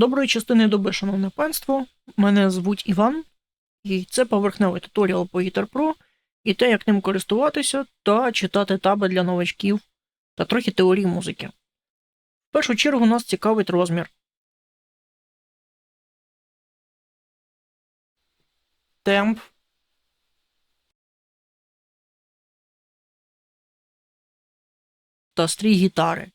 Доброї частини доби, шановне панство. Мене звуть Іван, і це поверхневий туторіал по Guitar Pro і те, як ним користуватися та читати таби для новачків та трохи теорії музики. В першу чергу нас цікавить розмір. Темп. Та стрій гітари.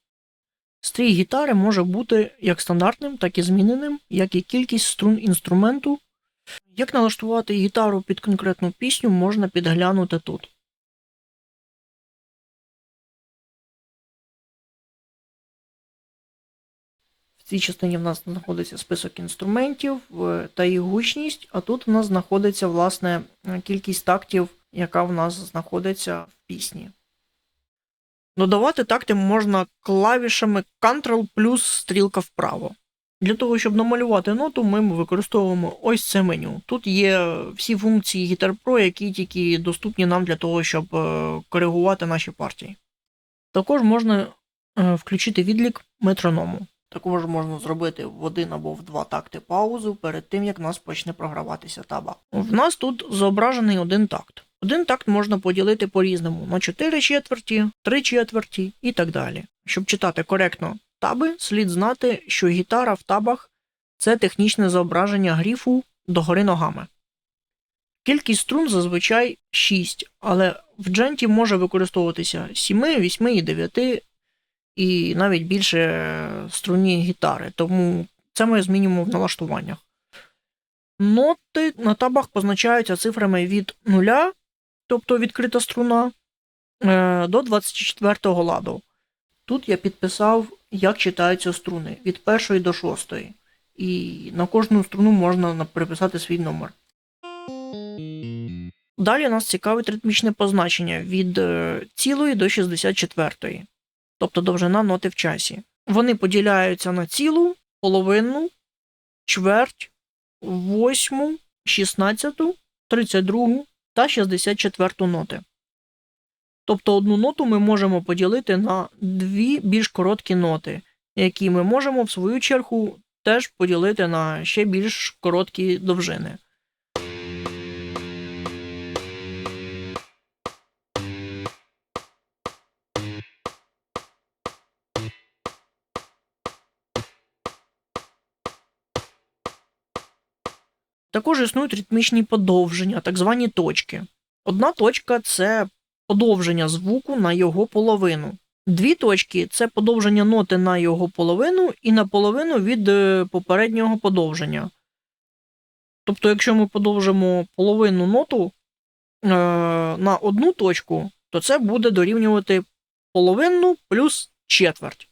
Стрій гітари може бути як стандартним, так і зміненим, як і кількість струн інструменту. Як налаштувати гітару під конкретну пісню, можна підглянути тут. В цій частині в нас знаходиться список інструментів та їх гучність, а тут в нас знаходиться власне кількість тактів, яка в нас знаходиться в пісні. Додавати такти можна клавішами Ctrl плюс стрілка вправо. Для того, щоб намалювати ноту, ми використовуємо ось це меню. Тут є всі функції Guitar Pro, які тільки доступні нам для того, щоб е, коригувати наші партії. Також можна е, включити відлік метроному. Також можна зробити в один або в два такти паузу перед тим, як нас почне програватися таба. В нас тут зображений один такт. Один такт можна поділити по-різному на 4 четверті, 3 четверті і так далі. Щоб читати коректно таби, слід знати, що гітара в табах це технічне зображення гріфу догори ногами. Кількість струн зазвичай 6, але в дженті може використовуватися 7, 8 і 9 і навіть більше струнні гітари, тому це ми змінюємо в налаштуваннях. Ноти на табах позначаються цифрами від 0 тобто відкрита струна, е, до 24 ладу. Тут я підписав, як читаються струни від першої до шостої. І на кожну струну можна приписати свій номер. Далі нас цікавить ритмічне позначення від е, цілої до 64, тобто довжина ноти в часі. Вони поділяються на цілу, половину, чверть, восьму, шістнадцяту, тридцять другу та 64 ноти. Тобто одну ноту ми можемо поділити на дві більш короткі ноти, які ми можемо, в свою чергу, теж поділити на ще більш короткі довжини. Також існують ритмічні подовження, так звані точки. Одна точка це подовження звуку на його половину. Дві точки це подовження ноти на його половину і на половину від е, попереднього подовження. Тобто, якщо ми подовжимо половину ноту е, на одну точку, то це буде дорівнювати половину плюс четверть.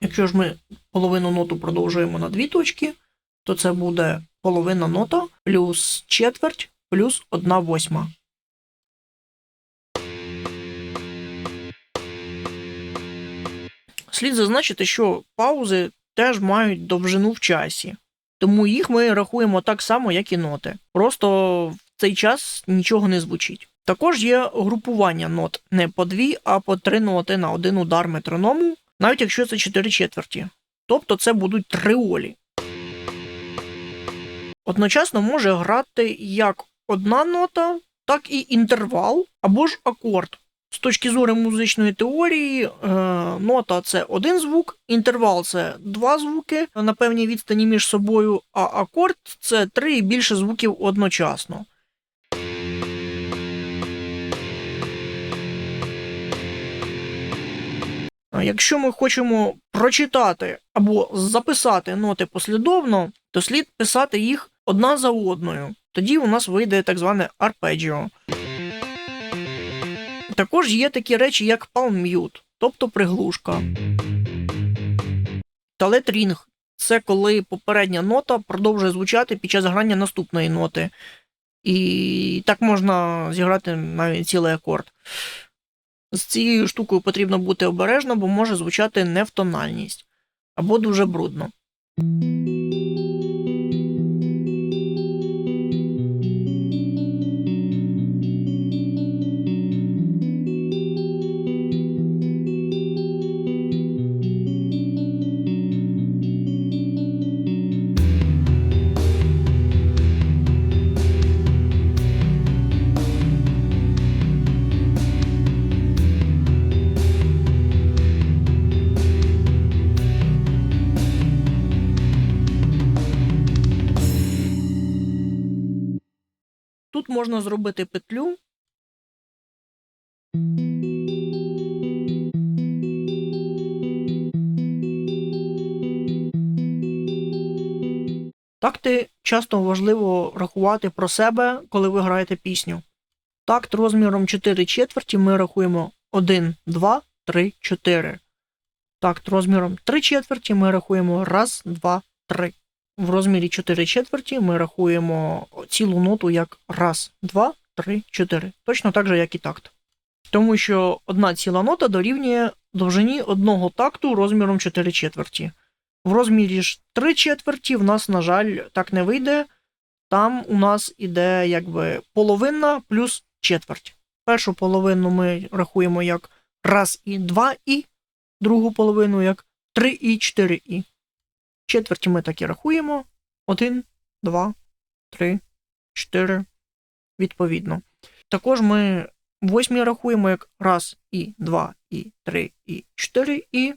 Якщо ж ми половину ноту продовжуємо на дві точки, то це буде половина нота плюс четверть плюс одна восьма. Слід зазначити, що паузи теж мають довжину в часі, тому їх ми рахуємо так само, як і ноти. Просто в цей час нічого не звучить. Також є групування нот не по дві, а по три ноти на один удар метроному, навіть якщо це 4 четверті. Тобто це будуть триолі. Одночасно може грати як одна нота, так і інтервал або ж акорд. З точки зору музичної теорії, е, нота це один звук, інтервал це два звуки на певній відстані між собою, а акорд це три і більше звуків одночасно. Якщо ми хочемо прочитати або записати ноти послідовно, то слід писати їх одна за одною. Тоді у нас вийде так зване арпеджіо. Також є такі речі, як palm тобто приглушка. Талетрінг це коли попередня нота продовжує звучати під час грання наступної ноти. І так можна зіграти навіть цілий акорд. З цією штукою потрібно бути обережно, бо може звучати не в тональність або дуже брудно. Можна зробити петлю. Такти часто важливо рахувати про себе, коли ви граєте пісню. Такт розміром 4 четверті ми рахуємо 1, 2, 3, 4. Такт розміром 3 четверті ми рахуємо 1, 2, 3. В розмірі 4 четверті ми рахуємо цілу ноту як 1, 2, 3, 4. Точно так же, як і такт. Тому що одна ціла нота дорівнює довжині одного такту розміром 4 четверті. В розмірі ж 3 четверті в нас, на жаль, так не вийде. Там у нас іде якби половина плюс четверть. Першу половину ми рахуємо як раз і 2 і, другу половину як 3 і 4 і. Четверті ми так і рахуємо. 1, 2, 3, 4. Відповідно. Також ми восьмі рахуємо як раз і 2 і 3 і 4 і.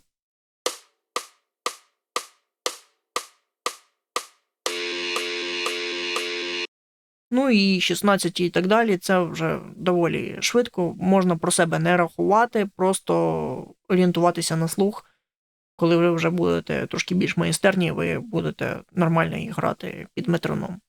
Ну і 16 і так далі, це вже доволі швидко. Можна про себе не рахувати, просто орієнтуватися на слух. Коли ви вже будете трошки більш майстерні, ви будете нормально їх грати під метроном.